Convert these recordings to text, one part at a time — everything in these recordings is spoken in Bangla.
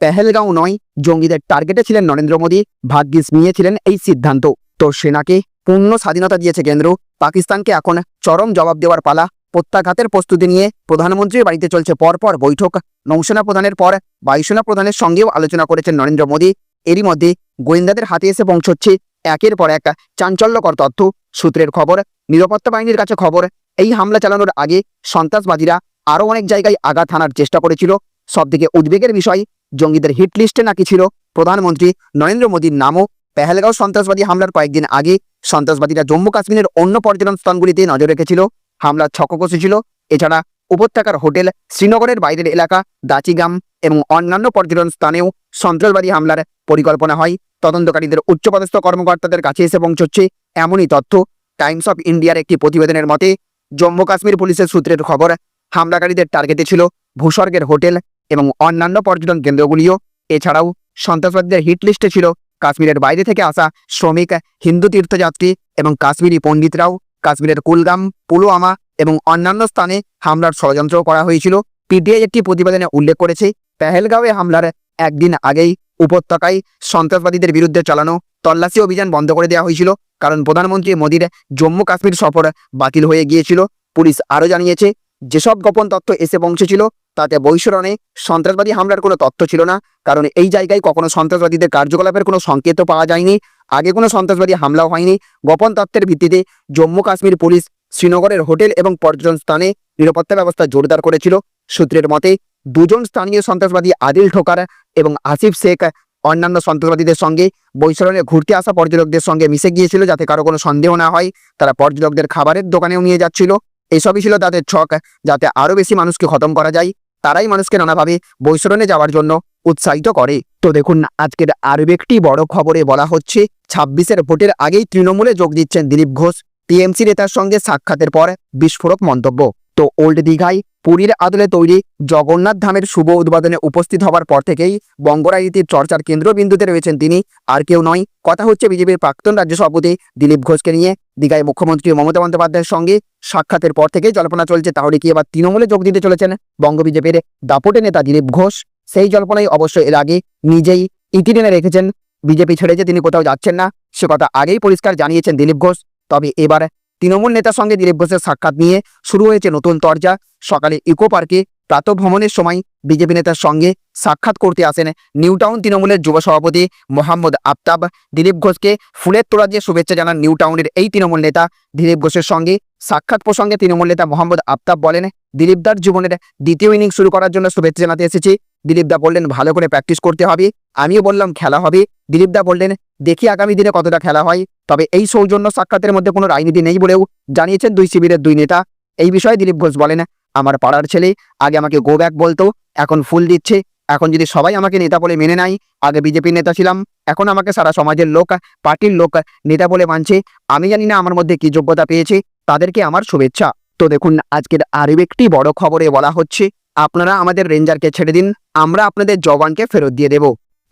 পেহেলগাঁও নয়, জঙ্গিদের টার্গেটে ছিলেন নরেন্দ্র মোদী, ভাগ্যিস নিয়েছিলেন এই সিদ্ধান্ত। তো সেনাকে পূর্ণ স্বাধীনতা দিয়েছে কেন্দ্র। পাকিস্তানকে এখন চরম জবাব দেওয়ার পালা। প্রত্যাঘাতের প্রস্তুতি নিয়ে প্রধানমন্ত্রীর বাড়িতে চলছে পরপর বৈঠক। নৌসেনা প্রধানের পর বায়ুসেনা প্রধানের সঙ্গেও আলোচনা করেছেন নরেন্দ্র মোদী। এরই মধ্যে গোয়েন্দাদের হাতে এসে পৌঁছচ্ছে একের পর এক চাঞ্চল্যকর তথ্য। সূত্রের খবর, নিরাপত্তা বাহিনীর কাছে খবর, এই হামলা চালানোর আগে সন্ত্রাসবাদীরা আরও অনেক জায়গায় আঘাত হানার চেষ্টা করেছিল। সবদিকে উদ্বেগের বিষয় জঙ্গিদের হিট লিস্টে নাকি ছিল প্রধানমন্ত্রী নরেন্দ্র মোদীর নামও। পেহেলগাঁও সন্ত্রাসবাদী হামলার কয়েকদিন আগে সন্ত্রাসবাদীরা জম্মু কাশ্মীরের অন্য পর্যটন স্থানগুলিতে নজর রেখেছিল। হামলার ছক কষেছিল এছাড়া উপত্যকার হোটেল, শ্রীনগরের বাইরের এলাকা, দাচিগাম এবং অন্যান্য পর্যটন স্থানেও সন্ত্রাসবাদী হামলার পরিকল্পনা হয়। তদন্তকারীদের উচ্চপদস্থ কর্মকর্তাদের কাছে এসে পৌঁছচ্ছে এমনই তথ্য টাইমস অফ ইন্ডিয়ার একটি প্রতিবেদনের মতে, জম্মু কাশ্মীর পুলিশের সূত্রের খবর, হামলাকারীদের টার্গেটে ছিল ভূস্বর্গের হোটেল এবং অন্যান্য পর্যটন কেন্দ্রগুলিও। এছাড়াও সন্ত্রাসবাদীদের হিট লিস্টে ছিল কাশ্মীরের বাইরে থেকে আসা শ্রমিক, হিন্দু তীর্থযাত্রী এবং কাশ্মীরি পণ্ডিতরাও। কাশ্মীরের কুলগাম, পুলওয়ামা এবং অন্যান্য স্থানে হামলার ষড়যন্ত্র করা হয়েছিল। পিটিআই একটি প্রতিবেদনে উল্লেখ করেছে, পেহেলগাঁওয়ে হামলার একদিন আগেই উপত্যকায় সন্ত্রাসবাদীদের বিরুদ্ধে চালানো তল্লাশি অভিযান বন্ধ করে দেওয়া হয়েছিল। কারণ প্রধানমন্ত্রী মোদীর জম্মু কাশ্মীর সফর বাতিল হয়ে গিয়েছিল। পুলিশ আরও জানিয়েছে, যেসব গোপন তথ্য এসে পৌঁছেছিল তাতে বৈশরণে সন্ত্রাসবাদী হামলার কোনো তথ্য ছিল না। কারণ এই জায়গায় কখনো সন্ত্রাসবাদীদের কার্যকলাপের কোনো সংকেতও পাওয়া যায়নি। আগে কোনো সন্ত্রাসবাদী হামলাও হয়নি। গোপন তথ্যের ভিত্তিতে জম্মু কাশ্মীর পুলিশ শ্রীনগরের হোটেল এবং পর্যটন স্থানে নিরাপত্তা ব্যবস্থা জোরদার করেছিল। সূত্রের মতে, দুজন স্থানীয় সন্ত্রাসবাদী আদিল ঠোকার এবং আসিফ শেখ, অন্যান্য সন্ত্রাসবাদীদের সঙ্গে বৈশরণে ঘুরতে আসা পর্যটকদের সঙ্গে মিশে গিয়েছিল যাতে কারও কোনো সন্দেহ না হয়। তারা পর্যটকদের খাবারের দোকানেও নিয়ে যাচ্ছিল। এসবই ছিল তাদের ছক, যাতে আরও বেশি মানুষকে খতম করা যায়। তারাই মানুষকে নানাভাবে বৈশরণে যাওয়ার জন্য উৎসাহিত করে। তো দেখুন, আজকের আরও একটি বড় খবরে বলা হচ্ছে, ছাব্বিশের ভোটের আগেই তৃণমূলে যোগ দিচ্ছেন দিলীপ ঘোষ। টিএমসি নেতার সঙ্গে সাক্ষাতের পর বিস্ফোরক মন্তব্য। তো ওল্ড দীঘায় পুরীর আদলে তৈরি জগন্নাথ ধামের শুভ উদ্বোধনে উপস্থিত হওয়ার পর থেকেই বঙ্গরাজনীতির চর্চার কেন্দ্রবিন্দুতে রয়েছেন তিনি। আর কেউ নয়, কথা হচ্ছে বিজেপির প্রাক্তন রাজ্য সভাপতি দিলীপ ঘোষকে নিয়ে। দীঘায় মুখ্যমন্ত্রী মমতা বন্দ্যোপাধ্যায়ের সঙ্গে সাক্ষাতের পর থেকেই জল্পনা চলছে, তাহলে কি এবার তৃণমূলে যোগ দিতে চলেছেন বঙ্গ বিজেপির দাপটে নেতা দিলীপ ঘোষ? সেই জল্পনাই অবশ্য এর আগে নিজেই ইতি টেনে রেখেছেন। বিজেপি ছেড়ে যে তিনি কোথাও যাচ্ছেন না, সে কথা আগেই পরিষ্কার জানিয়েছেন দিলীপ ঘোষ। তবে এবার তৃণমূল নেতার সঙ্গে দিলীপ ঘোষের সাক্ষাৎ নিয়ে শুরু হয়েছে নতুন তরজা। সকালে ইকো পার্কে প্রাতভ্রমণের সময় বিজেপি নেতার সঙ্গে সাক্ষাৎ করতে আসেন নিউটাউন তৃণমূলের যুব সভাপতি মোহাম্মদ আফতাব। দিলীপ ঘোষকে ফুলের তোড়া দিয়ে শুভেচ্ছা জানান নিউটাউনের এই তৃণমূল নেতা। দিলীপ ঘোষের সঙ্গে সাক্ষাৎ প্রসঙ্গে তৃণমূল নেতা মোহাম্মদ আফতাব বলেন, দিলীপদার জীবনের দ্বিতীয় ইনিংস শুরু করার জন্য শুভেচ্ছা জানাতে এসেছি। দিলীপদা বললেন, ভালো করে প্র্যাকটিস করতে হবে। আমিও বললাম, খেলা হবে। দিলীপদা বললেন, দেখি আগামী দিনে কতটা খেলা হয়। তবে এই সৌজন্য সাক্ষাতের মধ্যে কোনো রাজনীতি নেই বলেও জানিয়েছেন দুই শিবিরের দুই নেতা। এই বিষয়ে দিলীপ ঘোষ বলেন, আমার পাড়ার ছেলে আগে আমাকে গো ব্যাক বলতো, এখন ফুল দিচ্ছে। এখন যদি সবাই আমাকে নেতা বলে মেনে নেয়, আগে বিজেপির নেতা ছিলাম। এখন আমাকে সারা সমাজের লোক, পার্টির লোক নেতা বলে মানছে। আমি জানি না আমার মধ্যে কি যোগ্যতা পেয়েছে। তাদেরকে আমার শুভেচ্ছা। তো দেখুন, আজকের আরও একটি বড় খবরে বলা হচ্ছে আপনারা আমাদের রেঞ্জারকে ছেড়ে দিন, আমরা আপনাদের জওয়ানকে ফেরত দিয়ে দেব।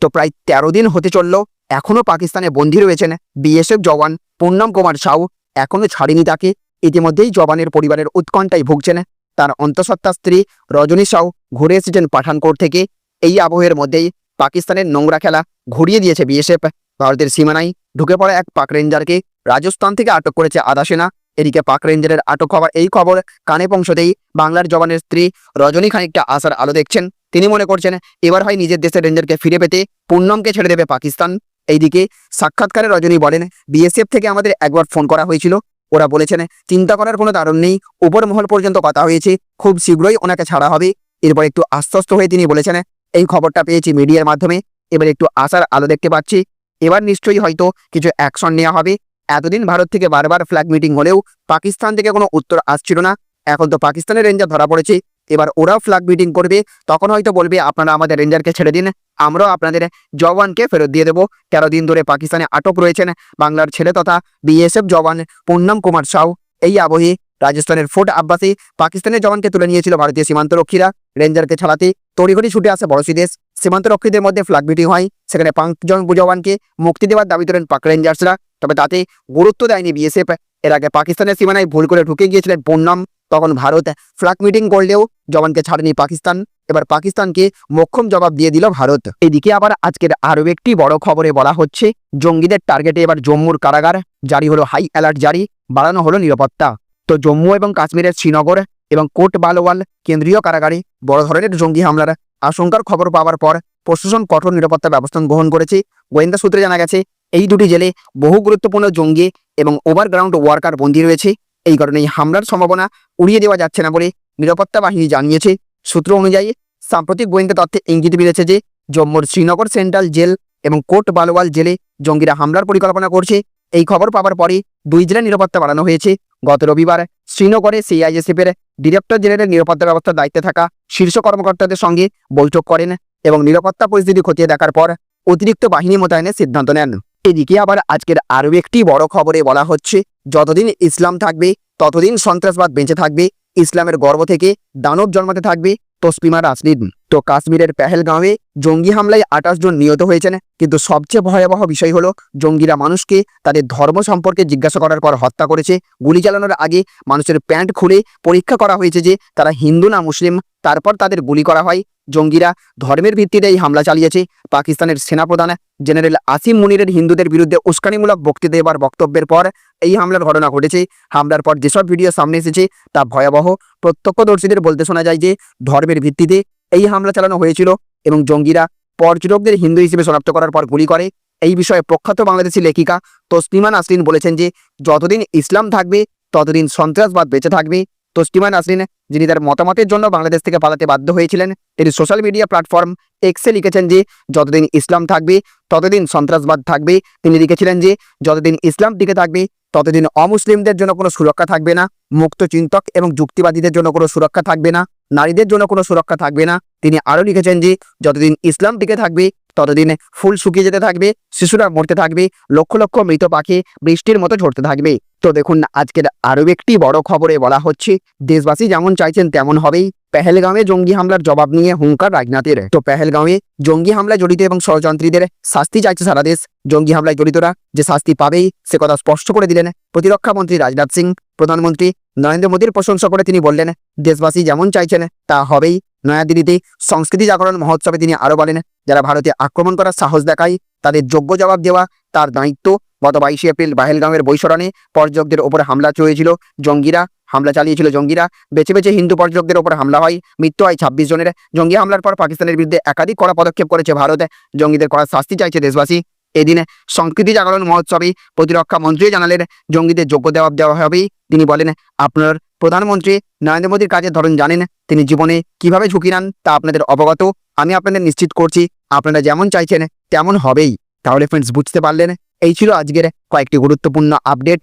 তো প্রায় তেরো দিন হতে চলল এখনও পাকিস্তানে বন্দী রয়েছেন বিএসএফ জওয়ান পূর্ণম কুমার সাউ এখনও ছাড়েনি তাকে। ইতিমধ্যেই জওয়ানের পরিবারের উৎকণ্ঠায় ভুগছেন তার অন্তঃসত্ত্বা স্ত্রী রজনী সাউ, ঘুরে এসেছেন পাঠানকোট থেকে। এই আবহের মধ্যেই পাকিস্তানের নোংরা খেলা ঘুরিয়ে দিয়েছে বিএসএফ। ভারতের সীমানায় ঢুকে পড়া এক পাক রেঞ্জারকে রাজস্থান থেকে আটক করেছে আধা সেনা। এদিকে পাক রেঞ্জারের আটক হওয়ার এই খবর কানে পৌঁছতেই বাংলার জবানের স্ত্রী রজনী খানিকটা আসার আলো দেখছেন। তিনি মনে করছেন, এবার হয় নিজের দেশের রেঞ্জারকে ফিরে পেতে পূর্ণমকে ছেড়ে দেবে পাকিস্তান। এইদিকে সাক্ষাৎকারে রজনী বলেন, বিএসএফ থেকে আমাদের একবার ফোন করা হয়েছিল। ওরা বলেছেন, চিন্তা করার কোনো কারণ নেই উপর মহল পর্যন্ত কথা হয়েছে, খুব শীঘ্রই ওনাকে ছাড়া হবে। এরপর একটু আশ্বস্ত হয়ে তিনি বলেছেন, এই খবরটা পেয়েছি মিডিয়ার মাধ্যমে। এবার একটু আশার আলো দেখতে পাচ্ছি। এবার নিশ্চয়ই হয়তো কিছু অ্যাকশন নেওয়া হবে। এতদিন ভারত থেকে বারবার ফ্ল্যাগ মিটিং হলেও পাকিস্তান থেকে কোনো উত্তর আসছিল না। এখন তো পাকিস্তানের রেঞ্জার ধরা পড়েছে। এবার ওরাও ফ্ল্যাগ মিটিং করবে। তখন হয়তো বলবে, আপনারা আমাদের রেঞ্জারকে ছেড়ে দিন। আমরাও আপনাদের জওয়ানকে ফেরত দিয়ে দেবো। তেরো দিন ধরে পাকিস্তানে আটক রয়েছেন বাংলার ছেলে তথা বিএসএফ জওয়ান পূর্ণম কুমার সাউ। এই আবহে রাজস্থানের ফোর্ট আব্বাসে পাকিস্তানের জওয়ানকে তুলে নিয়েছিল ভারতীয় সীমান্তরক্ষীরা। রেঞ্জারকে ছাড়াতে তড়িঘড়ি ছুটে আসে বড়শি দেশ। সীমান্তরক্ষীদের মধ্যে ফ্ল্যাগ মিটিং হয়। সেখানে পাঁচজন জওয়ানকে মুক্তি দেওয়ার দাবি তোলেন পাক রেঞ্জার্সরা তবে তাতে গুরুত্ব দেয়নি বিএসএফ। এর আগে পাকিস্তানের সীমানায় ভুল করে ঢুকে গিয়েছিলেন পূর্ণম তখন ভারত ফ্ল্যাগ মিটিং করলেও জওয়ানকে ছাড়েনি পাকিস্তান। এবার পাকিস্তানকে মোক্ষম জবাব দিয়ে দিল ভারত। এদিকে আবার আজকের আরও একটি বড় খবরে বলা হচ্ছে, জঙ্গিদের টার্গেটে এবার জম্মুর কারাগার, জারি হলো হাই অ্যালার্ট জারি, বাড়ানো হলো নিরাপত্তা। তো জম্মু এবং কাশ্মীরের শ্রীনগর এবং কোট বালওয়াল কেন্দ্রীয় কারাগারে বড় ধরনের জঙ্গি হামলার আশঙ্কার খবর পাওয়ার পর প্রশাসন কঠোর নিরাপত্তা ব্যবস্থা গ্রহণ করেছে। গোয়েন্দা সূত্রে জানা গেছে এই দুটি জেলে বহু গুরুত্বপূর্ণ জঙ্গি এবং ওভারগ্রাউন্ড ওয়ার্কার বন্দী রয়েছে। এই কারণে হামলার সম্ভাবনা উড়িয়ে দেওয়া যাচ্ছে না বলে নিরাপত্তা বাহিনী জানিয়েছে। সূত্র অনুযায়ী, সাম্প্রতিক গোয়েন্দা তথ্যে ইঙ্গিত মিলেছে যে, জম্মুর শ্রীনগর সেন্ট্রাল জেল এবং কোট বালওয়াল জেলে জঙ্গিরা হামলার পরিকল্পনা করছে। এই খবর পাওয়ার পরে দুই জেলার নিরাপত্তা বাড়ানো হয়েছে। গত রবিবার শ্রীনগরে সিআইএসএফ এর ডিরেক্টর জেনারেল নিরাপত্তা ব্যবস্থার দায়িত্বে থাকা শীর্ষ কর্মকর্তাদের সঙ্গে বৈঠক করেন এবং নিরাপত্তা পরিস্থিতি খতিয়ে দেখার পর অতিরিক্ত বাহিনী মোতায়েনের সিদ্ধান্ত নেন। এদিকে আবার আজকের আরও একটি বড় খবরে বলা হচ্ছে, যতদিন ইসলাম থাকবে, ততদিন সন্ত্রাসবাদ বেঁচে থাকবে, ইসলামের গর্ব থেকে দানব জন্মাতে থাকবে তসপিমার রাসলিন তো কাশ্মীরের পেহেলগাঁওয়ে জঙ্গি হামলায় আঠাশ জন নিহত হয়েছেন। কিন্তু সবচেয়ে ভয়াবহ বিষয় হলো, জঙ্গিরা মানুষকে তাদের ধর্ম সম্পর্কে জিজ্ঞাসা করার পর হত্যা করেছে। গুলি চালানোর আগে মানুষের প্যান্ট খুলে পরীক্ষা করা হয়েছে যে তারা হিন্দু না মুসলিম, তারপর তাদের গুলি করা হয়। জঙ্গিরা ধর্মের ভিত্তিতে এই হামলা চালিয়েছে। পাকিস্তানের সেনাপ্রধান জেনারেল আসিম মুনিরের হিন্দুদের বিরুদ্ধে উস্কানিমূলক বক্তৃতা দেবার বক্তব্যের পর এই হামলার ঘটনা ঘটেছে। হামলার পর যেসব ভিডিও সামনে এসেছে, তা ভয়াবহ। প্রত্যক্ষদর্শীদের বলতে শোনা যায় যে, ধর্মের ভিত্তিতে এই হামলা চালানো হয়েছিল এবং জঙ্গিরা পর্যটকদের হিন্দু হিসেবে শনাক্ত করার পর গুলি করে। এই বিষয়ে প্রখ্যাত বাংলাদেশি লেখিকা তসলিমা নাসরিন বলেছেন যে, যতদিন ইসলাম থাকবে, ততদিন সন্ত্রাসবাদ বেঁচে থাকবে। তসলিমা নাসরিন, যিনি তার মতামতের জন্য বাংলাদেশ থেকে পালাতে বাধ্য হয়েছিলেন, তিনি সোশ্যাল মিডিয়া প্ল্যাটফর্ম এক্সে লিখেছেন যে, যতদিন ইসলাম থাকবে, ততদিন সন্ত্রাসবাদ থাকবে। তিনি লিখেছিলেন যে, যতদিন ইসলাম টিকে থাকবে, ততদিন অমুসলিমদের জন্য কোনো সুরক্ষা থাকবে না, মুক্ত চিন্তক এবং যুক্তিবাদীদের জন্য কোনো সুরক্ষা থাকবে না। নারীদের জন্য কোনো সুরক্ষা থাকবে না। তিনি আরও লিখেছেন যে, যতদিন ইসলাম টিকে থাকবে, ততদিন ফুল শুকিয়ে যেতে থাকবে, শিশুরা মরতে থাকবে, লক্ষ লক্ষ মৃত পাখি বৃষ্টির মতো ঝরতে থাকবে। তো দেখুন, আজকের আরও একটি বড় খবরে বলা হচ্ছে, দেশবাসী যেমন চাইছেন তেমন হবেই। পেহেলগাঁওয়ে জঙ্গি হামলার জবাব নিয়ে হুঙ্কার রাজনাথের। তো পেহেলগাঁওয়ে জঙ্গি হামলায় জড়িত এবং ষড়যন্ত্রীদের শাস্তি চাইছে সারা দেশ। জঙ্গি হামলায় জড়িতরা যে শাস্তি পাবেই, সে কথা স্পষ্ট করে দিলেন প্রতিরক্ষা মন্ত্রী রাজনাথ সিং, প্রধানমন্ত্রী নরেন্দ্র মোদীর প্রশংসা করে তিনি বললেন, দেশবাসী যেমন চাইছেন, তা হবেই। নয়াদিল্লিতে সংস্কৃতি জাগরণ মহোৎসবে তিনি আরও বলেন, যারা ভারতে আক্রমণ করার সাহস দেখায়, তাদের যোগ্য জবাব দেওয়া, তার দায়িত্ব। গত বাইশে এপ্রিল বাহেলগাঁওয়ের বৈশরণে পর্যটকদের ওপর হামলা চলেছিল জঙ্গিরা, হামলা চালিয়েছিল জঙ্গিরা। বেছে বেছে হিন্দু পর্যটকদের ওপর হামলা হয়। মৃত্যু হয় ছাব্বিশ জনের। জঙ্গি হামলার পর পাকিস্তানের বিরুদ্ধে একাধিক কড়া পদক্ষেপ করেছে ভারত। জঙ্গিদের কড়া শাস্তি চাইছে দেশবাসী। এদিনে সংস্কৃতি জাগরণ মহোৎসবে প্রতিরক্ষা মন্ত্রী জানালেন, জঙ্গিদের যোগ্য দেওয়া দেওয়া হবে। তিনি বলেন, আপনার প্রধানমন্ত্রী নরেন্দ্র মোদীর কাজের ধরন জানেন, তিনি জীবনে কীভাবে ঝুঁকি নেন তা আপনাদের অবগত, আমি আপনাদের নিশ্চিত করছি, আপনারা যেমন চাইছেন তেমন হবেই। তাহলে ফ্রেন্ডস বুঝতে পারলেন, এই ছিল আজকের কয়েকটি গুরুত্বপূর্ণ আপডেট